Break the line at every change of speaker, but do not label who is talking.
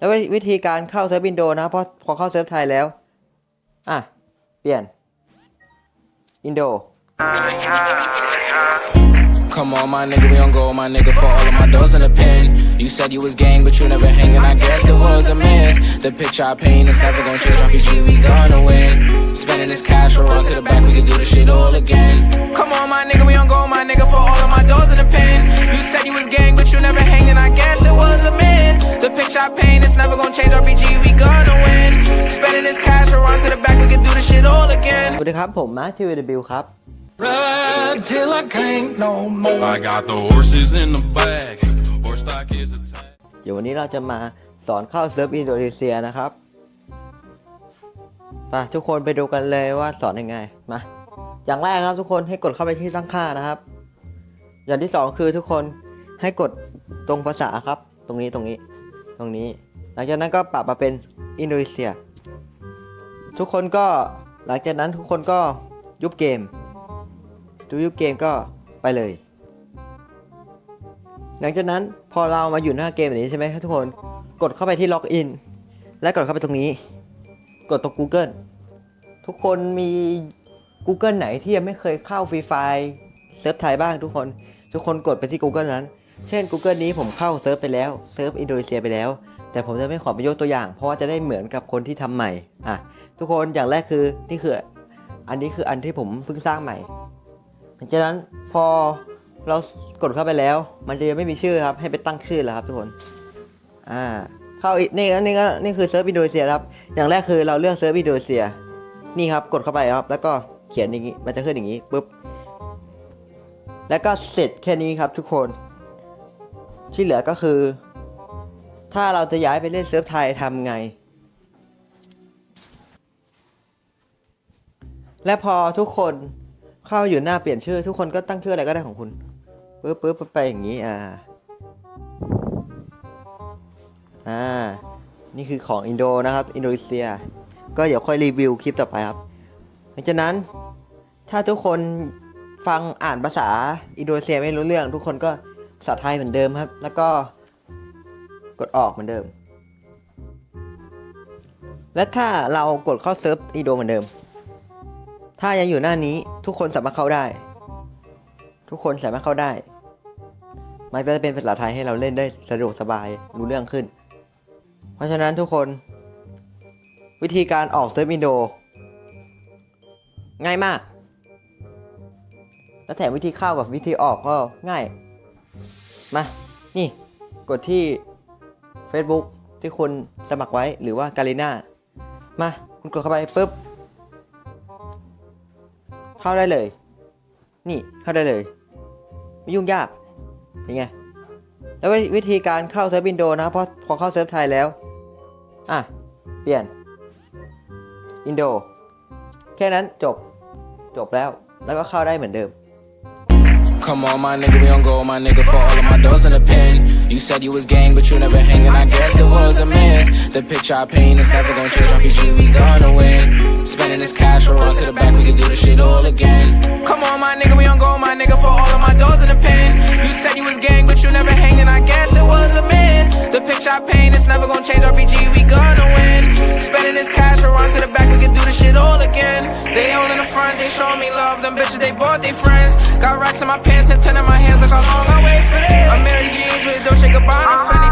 แล้ววิธีการเข้าเซิร์ฟอินโดนะเพราะพอเข้าเซิร์ฟไทยแล้ว อะ เปลี่ยน อินโด
Come on, my nigga, we on go, my nigga, for all of my doors in the pen. You said you was gang, but you never hanging, I guess it was a myth. The picture I paint is never gonna change, RPG, we gonna win. Spending this cash, we'll run to the back, we can do this shit all again. Never gonna change, RPG, we gonna win. Spending this cash, we'll run to the back, we can do this shit all again.
สวัสดีครับ ผมมาร์ทีวีดบิวครับ
Ride till I can't no more.
I got the horses in the back. Horse stock is attached.
เดี๋ยววันนี้เราจะมาสอนเข้าเซิร์ฟอินโดนีเซียนะครับไปทุกคนไปดูกันเลยว่าสอนยังไง มา อย่างแรกครับทุกคนให้กดเข้าไปที่ตั้งค่านะครับ อย่างที่สองคือทุกคนให้กดตรงภาษาครับ ตรงนี้ตรงนี้ ตรงนี้ห ลังจากนั้นก็ปรับมาเป็นอินโดนีเซีย ทุกคนก็หลังจากนั้นทุกคนก็ยุบเกมดูยุบเกมก็ไปเลย หลังจากนั้นพอเรามาอยู่หน้าเกมแบบนี้ใช่ไหมครับทุกคนกดเข้าไปที่ล็อกอินและกดเข้าไปตรงนี้ กดตรง Google ทุกคนมี Google ไหนที่ยังไม่เคยเข้าฟรีไฟล์เซิร์ฟไทยบ้างทุกคน ทุกคนกดไปที่ Google นั้น เช่น Google นี้ผมเข้าเซิร์ฟไปแล้วเซิร์ฟอินโดนีเซียไปแล้ว แต่ผมจะไม่ขอไปยกตัวอย่าง เพราะว่าจะได้เหมือนกับคนที่ทำใหม่อะทุกคนอย่างแรกคือนี่คือ อันนี้คืออันที่ผมเพิ่งสร้างใหม่หลังจากนั้นพอเรากดเข้าไปแล้ว มันจะยังไม่มีชื่อครับ ให้ไปตั้งชื่อแล้วครับทุกคนอ่าเข้าอีกนี่นี่ก็นี่คือเซิร์ฟอินโดนีเซียครับ อย่างแรกคือเราเลือกเซิร์ฟอินโดนีเซียนี่ครับกดเข้าไปครับ แล้วก็เขียนอย่างนี้มันจะขึ้นอย่างนี้ปุ๊บแล้วก็เสร็จแค่นี้ครับทุกคน ที่เหลือก็คือ ถ้าเราจะย้ายไปเล่นเซิร์ฟไทยทำไง และพอทุกคนเข้าอยู่หน้าเปลี่ยนชื่อ ทุกคนก็ตั้งชื่ออะไรก็ได้ของคุณปึ๊บปึ๊บไปอย่างนี้อ่าอ่า นี่คือของอินโดนะครับ อินโดนีเซีย ก็เดี๋ยวค่อยรีวิวคลิปต่อไปครับ หลังจากนั้น ถ้าทุกคนฟังอ่านภาษาอินโดนีเซียไม่รู้เรื่อง ทุกคนก็ ภาษาไทยเหมือนเดิมครับ แล้วก็กดออกเหมือนเดิม และถ้าเรากดเข้าเซิร์ฟอินโดเหมือนเดิม ถ้ายังอยู่หน้านี้ทุกคนสามารถเข้าได้ ทุกคนสามารถเข้าได้ มันก็จะเป็นภาษาไทยให้เราเล่นได้สะดวกสบายรู้เรื่องขึ้น เพราะฉะนั้นทุกคน วิธีการออกเซิร์ฟอินโด ง่ายมาก และแถมวิธีเข้ากับวิธีออกก็ง่าย มา นี่กดที่ Facebook ที่คุณสมัครไว้หรือว่าการีน่ามา คุณกดเข้าไปปุ๊บ เข้าได้เลย นี่เข้าได้เลย ไม่ยุ่งยากเป็นไง แล้ววิวิธีการเข้าเซิร์ฟอินโดนะ เพราะพอเข้าเซิร์ฟไทยแล้ว อะ เปลี่ยน อินโด แค่นั้นจบจบแล้ว แล้วก็เข้าได้เหมือนเดิม
Come on, my nigga, we on go, my nigga, for all of my doors in the pen. You said you was gang, but you never hanging, I guess it was a myth. The picture I paint is never gonna change, RPG, we gonna win. Spending this cash, we'll run to the back, we can do this shit all again. Come on, my nigga, we on go, my nigga, for all of my doors in the pen. You said you was gang, but you never hanging, I guess it was a myth. The picture I paint is never gonna change, RPG, we gonna win. This cash, run to the back, we can do this shit all again. They all in the front, they show me love, them bitches, they bought their friends. Got racks in my pants and ten in my hands, look how long I wait for this. I'm Mary Jeans with Dolce Gabbana, Fendi